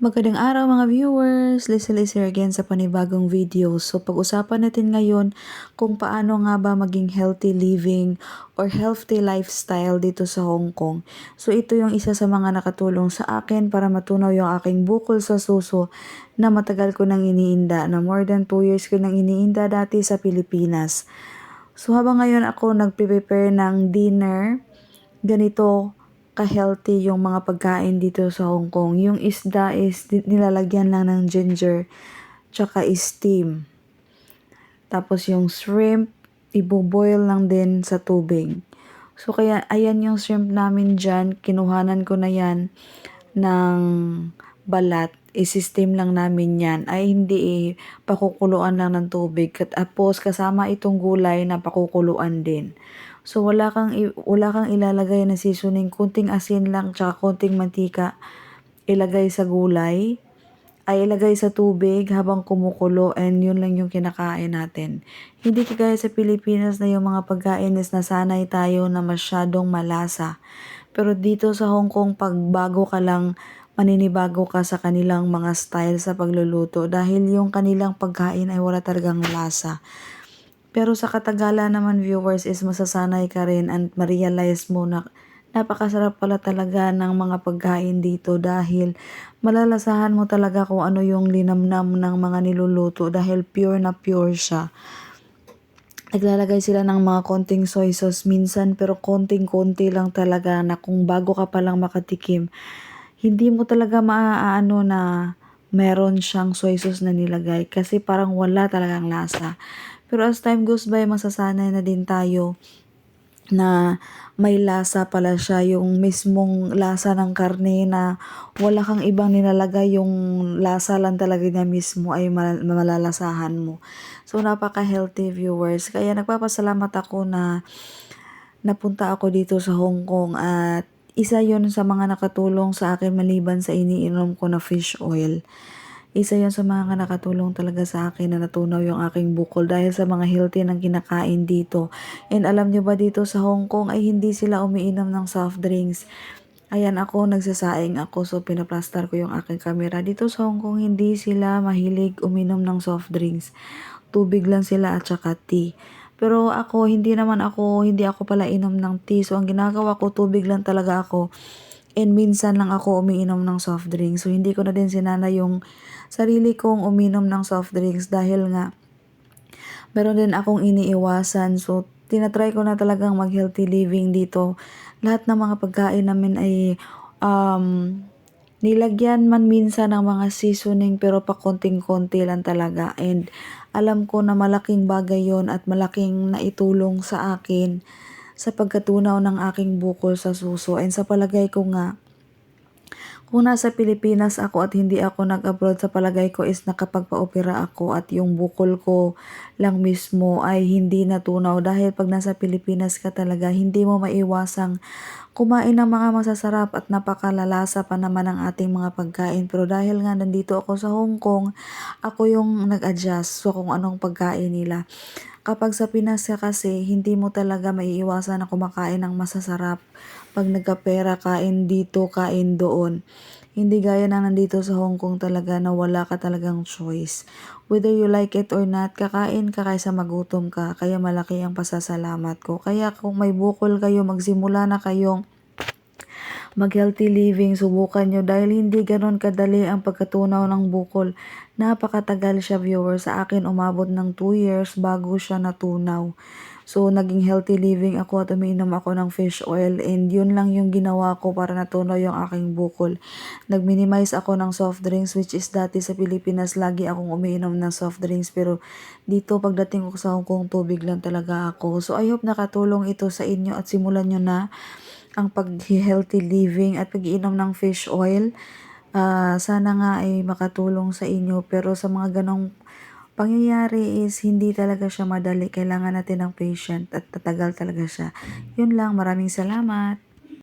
Magandang araw mga viewers! Lisa here again sa panibagong video. So pag-usapan natin ngayon kung paano nga ba maging healthy living or healthy lifestyle dito sa Hong Kong. So ito yung isa sa mga nakatulong sa akin para matunaw yung aking bukol sa suso na matagal ko nang iniinda na more than 2 years ko nang iniinda dati sa Pilipinas. So habang ngayon ako nagpe-prepare ng dinner, ganito ka-healthy yung mga pagkain dito sa Hong Kong. Yung isda is nilalagyan lang ng ginger tsaka steam. Tapos yung shrimp, iboboil lang din sa tubig. So kaya ayan yung shrimp namin dyan. Kinuhanan ko na yan ng balat. Isistem lang namin yan. Ay hindi eh, pakukuluan lang ng tubig. Tapos kasama itong gulay na pakukuluan din. So wala kang wala kang ilalagay na seasoning, kunting asin lang tsaka konting mantika ilagay sa gulay ay ilagay sa tubig habang kumukulo and yun lang yung kinakain natin. Hindi kagaya sa Pilipinas na yung mga pagkain is nasanay tayo na masyadong malasa. Pero dito sa Hong Kong, pag bago ka lang, maninibago ka sa kanilang mga style sa pagluluto dahil yung kanilang pagkain ay wala talagang lasa. Pero sa katagalan naman viewers is masasanay ka rin and ma-realize mo na napakasarap pala talaga ng mga pagkain dito dahil malalasahan mo talaga kung ano yung linamnam ng mga niluluto dahil pure na pure siya. Naglalagay sila ng mga konting soy sauce minsan pero konting-konti lang talaga na kung bago ka palang makatikim, hindi mo talaga maaano na meron siyang soy sauce na nilagay kasi parang wala talagang lasa. Pero as time goes by, masasanay na din tayo na may lasa pala siya, yung mismong lasa ng karne na wala kang ibang nilalagay, yung lasa lang talaga niya mismo ay malalasahan mo. So, napaka-healthy viewers. Kaya nagpapasalamat ako na napunta ako dito sa Hong Kong at isa yon sa mga nakatulong sa akin maliban sa iniinom ko na fish oil. Isa yan sa mga nakatulong talaga sa akin na natunaw yung aking bukol dahil sa mga healthy ng kinakain dito. And alam nyo ba dito sa Hong Kong ay hindi sila umiinom ng soft drinks. Ayan ako, nagsasaing ako so pinaplastar ko yung aking camera. Dito sa Hong Kong hindi sila mahilig uminom ng soft drinks. Tubig lang sila at saka tea. Pero ako, hindi naman ako, hindi ako pala inom ng tea. So ang ginagawa ko, tubig lang talaga ako. And minsan lang ako umiinom ng soft drinks. So hindi ko na din sinana yung sarili kong uminom ng soft drinks dahil nga meron din akong iniiwasan. So tinatry ko na talagang mag healthy living dito. Lahat ng mga pagkain namin ay um, nilagyan man minsan ng mga seasoning pero pa konting-konti lang talaga. And alam ko na malaking bagay yon at malaking naitulong sa akin sa pagkatunaw ng aking bukol sa suso. And sa palagay ko nga, kung nasa Pilipinas ako at hindi ako nag-abroad sa palagay ko is nakapagpa-opera ako at yung bukol ko lang mismo ay hindi natunaw dahil pag nasa Pilipinas ka talaga hindi mo maiwasang kumain ng mga masasarap at napakalalasa pa naman ang ating mga pagkain pero dahil nga nandito ako sa Hong Kong ako yung nag-adjust so kung anong pagkain nila Kapag sa Pinas ka kasi, hindi mo talaga maiiwasan na kumakain ng masasarap. Pag nagkapera, kain dito, kain doon. Hindi gaya na nandito sa Hong Kong talaga na wala ka talagang choice. Whether you like it or not, kakain ka kaysa magutom ka. Kaya malaki ang pasasalamat ko. Kaya kung may bukol kayo, magsimula na kayong mag-healthy living, subukan nyo dahil hindi ganon kadali ang pagkatunaw ng bukol. Napakatagal siya viewer. Sa akin umabot ng 2 years bago siya natunaw. So, naging healthy living ako at umiinom ako ng fish oil and yun lang yung ginawa ko para natunaw yung aking bukol. Nag-minimize ako ng soft drinks which is dati sa Pilipinas lagi akong umiinom ng soft drinks pero dito pagdating ko sa Hong Kong tubig lang talaga ako. So, I hope nakatulong ito sa inyo at simulan nyo na ang pag-healthy living at pag-iinom ng fish oil. Uh, sana nga ay makatulong sa inyo pero sa mga ganong pangyayari is hindi talaga siya madali. Kailangan natin ng patient at tatagal talaga siya. Yun lang. Maraming salamat.